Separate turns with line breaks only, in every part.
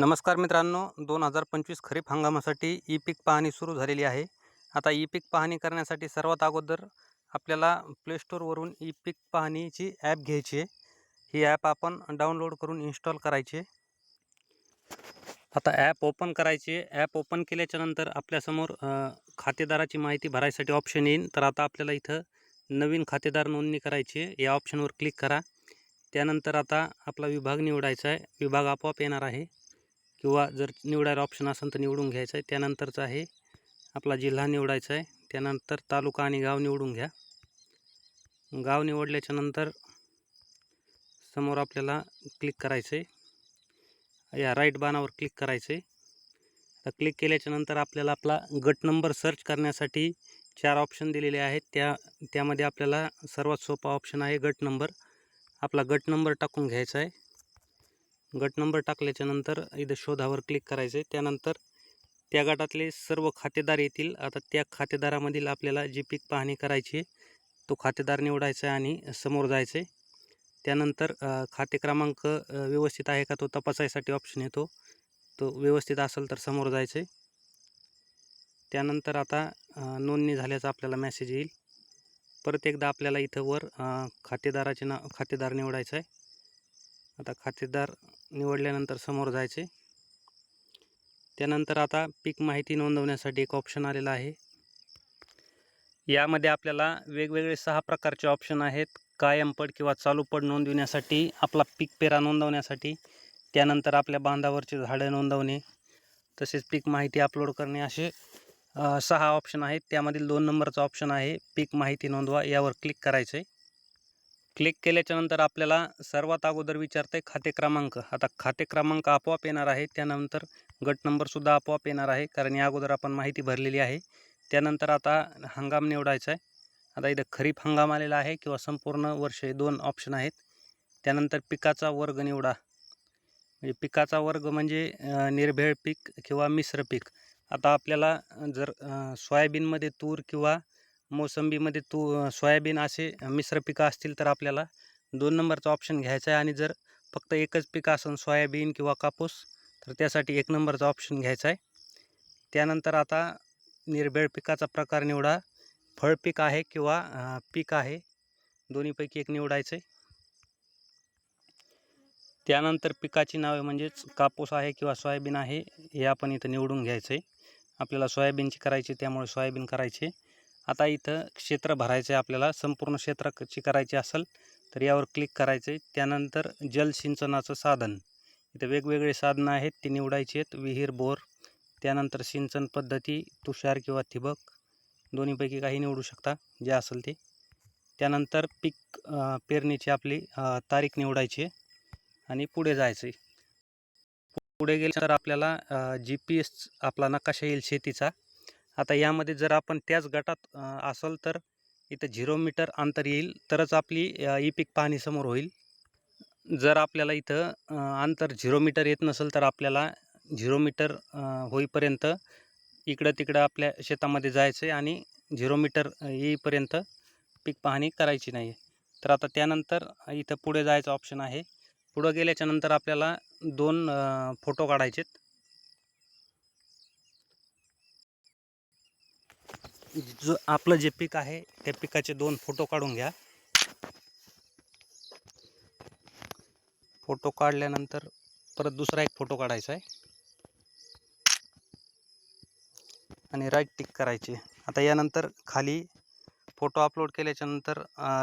नमस्कार मित्रांनो दोन हजार पंचवीस खरीप हंगामासाठी ई पीक पाहणी सुरू झालेली आहे. आता ई पीक पाहणी करण्यासाठी सर्वात अगोदर आपल्याला प्लेस्टोरवरून ई पीक पाहणीची ॲप घ्यायची आहे. ही ॲप आपण डाउनलोड करून इन्स्टॉल करायची आता ॲप ओपन करायची आहे. ॲप ओपन केल्याच्यानंतर आपल्यासमोर खातेदाराची माहिती भरायसाठी ऑप्शन येईल तर आता आपल्याला इथं नवीन खातेदार नोंदणी करायची आहे. या ऑप्शनवर क्लिक करा. त्यानंतर आता आपला विभाग निवडायचा आहे. विभाग आपोआप येणार आहे. किंवा जर निवडायला ऑप्शन असेल तर निवडून घ्यायचं आहे. त्यानंतरचा आहे आपला जिल्हा निवडायचा आहे. त्यानंतर तालुका आणि गाव निवडून घ्या. गाव निवडल्याच्या नंतर समोर आपल्याला क्लिक करायचं आहे या राईट बाणावर क्लिक करायचं आहे क्लिक केल्याच्यानंतर आपल्याला आपला गट नंबर सर्च करण्यासाठी चार ऑप्शन दिलेले आहेत. त्या त्यामध्ये आपल्याला सर्वात सोपा ऑप्शन आहे गट नंबर आपला गट नंबर टाकून घ्यायचा आहे. गट नंबर टाकल्याच्या नंतर इथं शोधावर क्लिक करायचं आहे त्यानंतर त्या गटातले सर्व खातेदार येतील. आता त्या खातेदारामधील आपल्याला जी पीक पाहणी करायची आहे तो खातेदार निवडायचा आहे आणि समोर जायचं आहे त्यानंतर खाते क्रमांक व्यवस्थित आहे का तो तपासायसाठी ऑप्शन येतो. तो व्यवस्थित असेल तर समोर जायचं आहे त्यानंतर आता नोंदणी झाल्याचा आपल्याला मेसेज येईल. परत एकदा आपल्याला इथं वर खातेदाराचे नाव खातेदार निवडायचं आहे आता खातेदार निवडल्यानंतर समोर जायचे. त्यानंतर आता पीक माहिती नोंदवण्यासाठी एक ऑप्शन आलेला आहे. यामध्ये आपल्याला वेगवेगळे सहा प्रकारचे ऑप्शन आहेत. कायम पड किंवा चालू पड नोंदविण्यासाठी आपला पीक पेरा नोंदवण्यासाठी त्यानंतर आपल्या बांधावरचे झाडं नोंदवणे तसेच पीक माहिती अपलोड करणे असे सहा ऑप्शन आहेत. त्यामधील दोन नंबरचा ऑप्शन आहे. पीक माहिती नोंदवा यावर क्लिक करायचं आहे क्लिक केल्याच्यानंतर आपल्याला सर्वात अगोदर विचारते खाते क्रमांक. आता खाते क्रमांक आपोआप येणार आहे त्यानंतर गट नंबरसुद्धा आपोआप येणार आहे कारण या अगोदर आपण माहिती भरलेली आहे. त्यानंतर आता हंगाम निवडायचा आहे आता इथं खरीप हंगाम आलेला आहे किंवा संपूर्ण वर्ष हे दोन ऑप्शन आहेत. त्यानंतर पिकाचा वर्ग निवडा. म्हणजे पिकाचा वर्ग म्हणजे निर्भेळ पीक किंवा मिश्र पीक. आता आपल्याला जर सोयाबीनमध्ये तूर किंवा मोसंबीमध्ये तू सोयाबीन असे मिश्र पिकं असतील तर आपल्याला दोन नंबरचा ऑप्शन घ्यायचा आहे. आणि जर फक्त एकच पीक असेल सोयाबीन किंवा कापूस तर त्यासाठी एक नंबरचा ऑप्शन घ्यायचा आहे. त्यानंतर आता निर्भेळ पिकाचा प्रकार निवडा. फळ पीक आहे किंवा पीक आहे दोन्हीपैकी एक निवडायचं आहे. त्यानंतर पिकाची नावे म्हणजेच कापूस आहे किंवा सोयाबीन आहे हे आपण इथं निवडून घ्यायचं आहे. आपल्याला सोयाबीनची करायची त्यामुळे सोयाबीन करायचे आता इथं क्षेत्र भरायचं आहे आपल्याला संपूर्ण क्षेत्राची करायची असेल तर यावर क्लिक करायचं आहे त्यानंतर जलसिंचनाचं साधन. इथं वेगवेगळे साधनं आहेत ती निवडायची आहेत. विहीर बोर त्यानंतर सिंचन पद्धती तुषार किंवा ठिबक दोन्हीपैकी काही निवडू शकता जे असेल ते. त्यानंतर पीक पेरणीची आपली तारीख निवडायची आहे आणि पुढे जायचं आहे पुढे गेल्यानंतर आपल्याला जी पी एस आपला नकाशा येईल शेतीचा. आता यामध्ये जर आपण त्याच गटात असाल असेल तर इथं झिरो मीटर अंतर येईल तरच आपली ई पीक पाहणी समोर होईल. जर आपल्याला इथं अंतर झिरो मीटर येत नसेल तर आपल्याला झिरो मीटर होईपर्यंत इकडं तिकडं आपल्या शेतामध्ये जायचं आहे आणि झिरो मीटर येईपर्यंत पीक पाहणी करायची नाही. तर आता त्यानंतर इथं पुढे जायचं ऑप्शन आहे. पुढं गेल्याच्यानंतर आपल्याला दोन फोटो काढायचेत. जो आपलं जे पीक आहे त्या पिकाचे दोन फोटो काढून घ्या. फोटो काढल्यानंतर परत दुसरा एक फोटो काढायचा आहे. आणि राईट टिक करायची. आता यानंतर खाली फोटो अपलोड केल्याच्यानंतर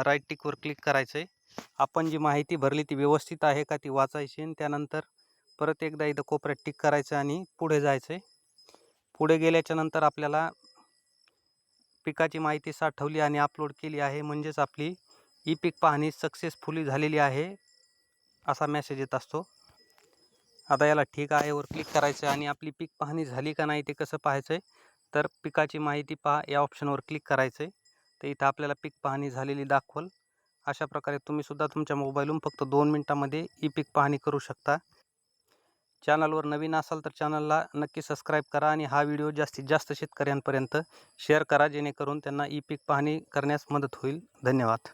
राईट टिकवर क्लिक करायचं आहे आपण जी माहिती भरली ती व्यवस्थित आहे का ती वाचायची आणि त्यानंतर परत एकदा इथं कोपऱ्यात टिक करायचं आणि पुढे जायचं आहे पुढे गेल्याच्यानंतर आपल्याला पिकाची माहिती साठवली आणि अपलोड केली आहे. म्हणजेच आपली ई पीक पाहणी सक्सेसफुली झालेली आहे असा मेसेज येत असतो. आता याला ठीक आहे वर क्लिक करायचं आहे आणि आपली पीक पाहणी झाली का नाही ते कसं पाहायचं आहे तर पिकाची माहिती पहा या ऑप्शनवर क्लिक करायचं आहे तर इथं आपल्याला पीक पाहणी झालेली दाखवल. अशा प्रकारे तुम्हीसुद्धा तुमच्या मोबाईलहून फक्त दोन मिनटामध्ये ई पीक पाहणी करू शकता. चॅनलवर नवीन असाल तर चॅनलला नक्की सबस्क्राईब करा आणि हा व्हिडिओ जास्तीत जास्त शेतकऱ्यांपर्यंत शेअर करा जेणेकरून त्यांना ई पीक पाहणी करण्यास मदत होईल. धन्यवाद.